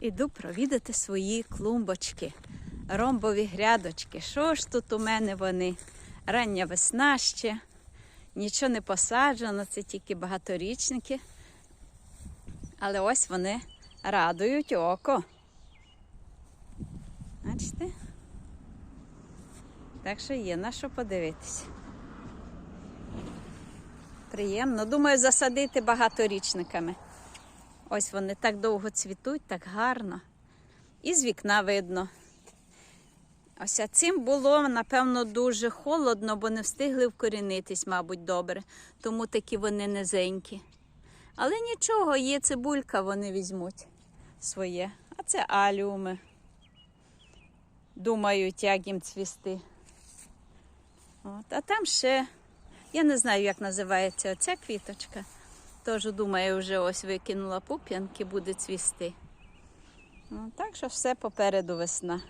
Іду провідати свої клумбочки, ромбові грядочки. Що ж тут у мене вони? Рання весна ще, нічого не посаджено, це тільки багаторічники. Але ось вони радують око. Бачите? Так що є на що подивитися. Приємно. Думаю, засадити багаторічниками. Ось вони так довго цвітуть, так гарно. І з вікна видно. Ось цим було, напевно, дуже холодно, бо не встигли вкорінитись, мабуть, добре. Тому такі вони низенькі. Але нічого, є цибулька, вони візьмуть своє. А це аліуми. Думають, як їм цвісти. От. А там ще, я не знаю, як називається оця квіточка. Тож, думаю, вже ось викинула пуп'янки, буде цвісти. Ну, так що все попереду весна.